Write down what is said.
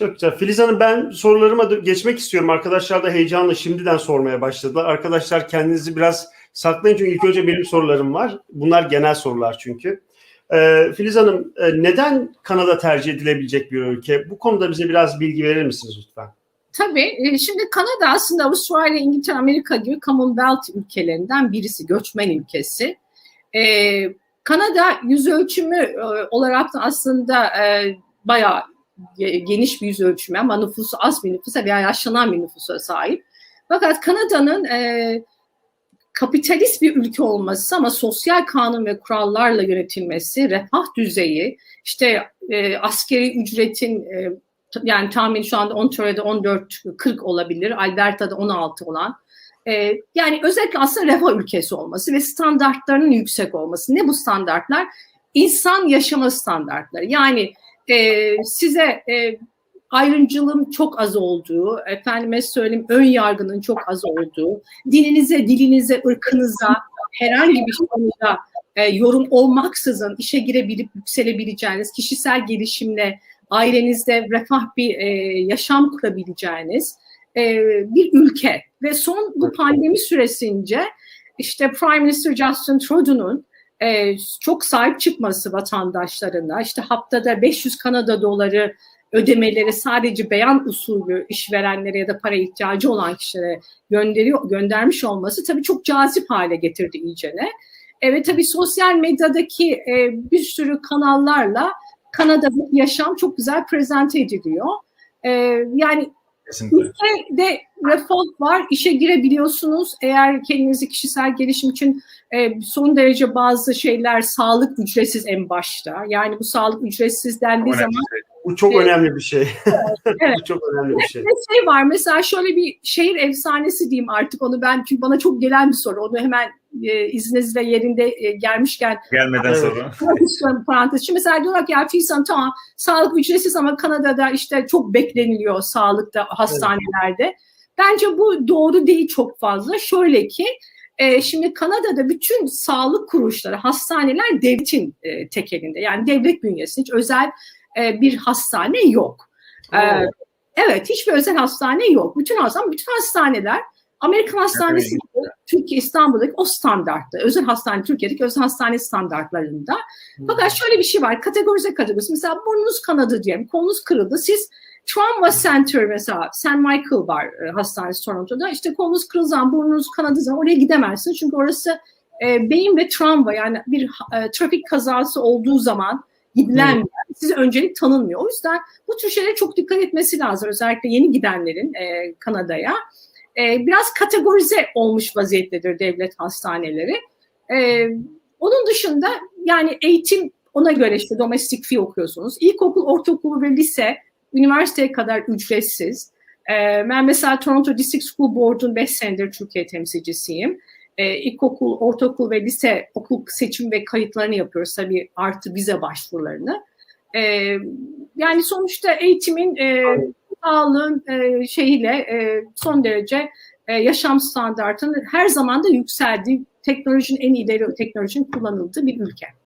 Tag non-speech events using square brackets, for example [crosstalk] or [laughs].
Çok güzel. Filiz Hanım ben sorularıma geçmek istiyorum. Arkadaşlar da heyecanla şimdiden sormaya başladılar. Arkadaşlar kendinizi biraz saklayın çünkü ilk önce benim sorularım var. Bunlar genel sorular çünkü. Ee, Filiz Hanım e, neden Kanada tercih edilebilecek bir ülke? Bu konuda bize biraz bilgi verir misiniz lütfen? Tabii. e, Şimdi Kanada aslında Avustralya, İngiltere, Amerika gibi Commonwealth ülkelerinden birisi, göçmen ülkesi. Ee, Kanada yüz ölçümü e, olarak da aslında e, bayağı geniş bir yüz ölçümü ama nüfusu az bir nüfusa veya yaşlanan bir nüfusa sahip. Fakat Kanada'nın e, kapitalist bir ülke olması ama sosyal kanun ve kurallarla yönetilmesi, refah düzeyi, işte e, askeri ücretin e, yani tahmin şu anda Ontario'da 14-40 olabilir, Alberta'da 16 olan. E, yani özellikle aslında refah ülkesi olması ve standartlarının yüksek olması. Ne bu standartlar? İnsan yaşama standartları. Yani e, size e, ayrımcılığın çok az olduğu, efendime söyleyeyim ön yargının çok az olduğu, dininize, dilinize, ırkınıza, herhangi bir konuda e, yorum olmaksızın işe girebilip yükselebileceğiniz, kişisel gelişimle ailenizde refah bir e, yaşam kurabileceğiniz e, bir ülke. Ve son bu pandemi süresince işte Prime Minister Justin Trudeau'nun e, çok sahip çıkması vatandaşlarına, işte haftada 500 Kanada doları ödemeleri sadece beyan usulü işverenlere ya da para ihtiyacı olan kişilere gönderiyor, göndermiş olması tabii çok cazip hale getirdi iyicene. Evet tabii sosyal medyadaki e, bir sürü kanallarla Kanada'daki yaşam çok güzel prezente ediliyor. E, yani Kesinlikle. ülkede refah var, işe girebiliyorsunuz. Eğer kendinizi kişisel gelişim için e, son derece bazı şeyler sağlık ücretsiz en başta. Yani bu sağlık ücretsiz dendiği zaman şey. Bu çok Evet. önemli bir şey. Evet. [laughs] Bu çok önemli bir şey. bir şey var. Mesela şöyle bir şehir efsanesi diyeyim artık onu ben çünkü bana çok gelen bir soru. Onu hemen e, izninizle yerinde e, gelmişken Gelmeden Evet. sonra. Parantez. için. Mesela diyorlar ki ya Filsan tamam sağlık ücretsiz ama Kanada'da işte çok bekleniliyor sağlıkta hastanelerde. Bence bu doğru değil çok fazla. Şöyle ki e, şimdi Kanada'da bütün sağlık kuruluşları, hastaneler devletin e, tek elinde. Yani devlet bünyesinde hiç özel e, bir hastane yok. E, Oo. evet hiçbir özel hastane yok. Bütün hastane, bütün hastaneler Amerikan hastanesi gibi, Türkiye İstanbul'daki o standartta. Özel hastane Türkiye'deki özel hastane standartlarında. Fakat şöyle bir şey var. Kategorize kategorisi. Mesela burnunuz kanadı diyelim. Kolunuz kırıldı. Siz Trauma Center mesela St. Michael var e, hastanesi Toronto'da. İşte kolunuz kırıldığı zaman, burnunuz kanadığı zaman oraya gidemezsiniz. Çünkü orası e, beyin ve travma yani bir e, trafik kazası olduğu zaman gidilen Hmm. yer. size öncelik tanınmıyor. O yüzden bu tür şeylere çok dikkat etmesi lazım. Özellikle yeni gidenlerin e, Kanada'ya. E, biraz kategorize olmuş vaziyettedir devlet hastaneleri. E, onun dışında yani eğitim ona göre işte domestic fee okuyorsunuz. İlkokul, ortaokul ve lise üniversiteye kadar ücretsiz. Ee, ben mesela Toronto District School Board'un 5 senedir Türkiye temsilcisiyim. Ee, ilkokul, ortaokul ve lise okul seçim ve kayıtlarını yapıyoruz tabii artı vize başvurularını. Ee, yani sonuçta eğitimin e, sağlığın e, şeyiyle e, son derece e, yaşam standartının her zaman da yükseldiği, teknolojinin en ileri teknolojinin kullanıldığı bir ülke.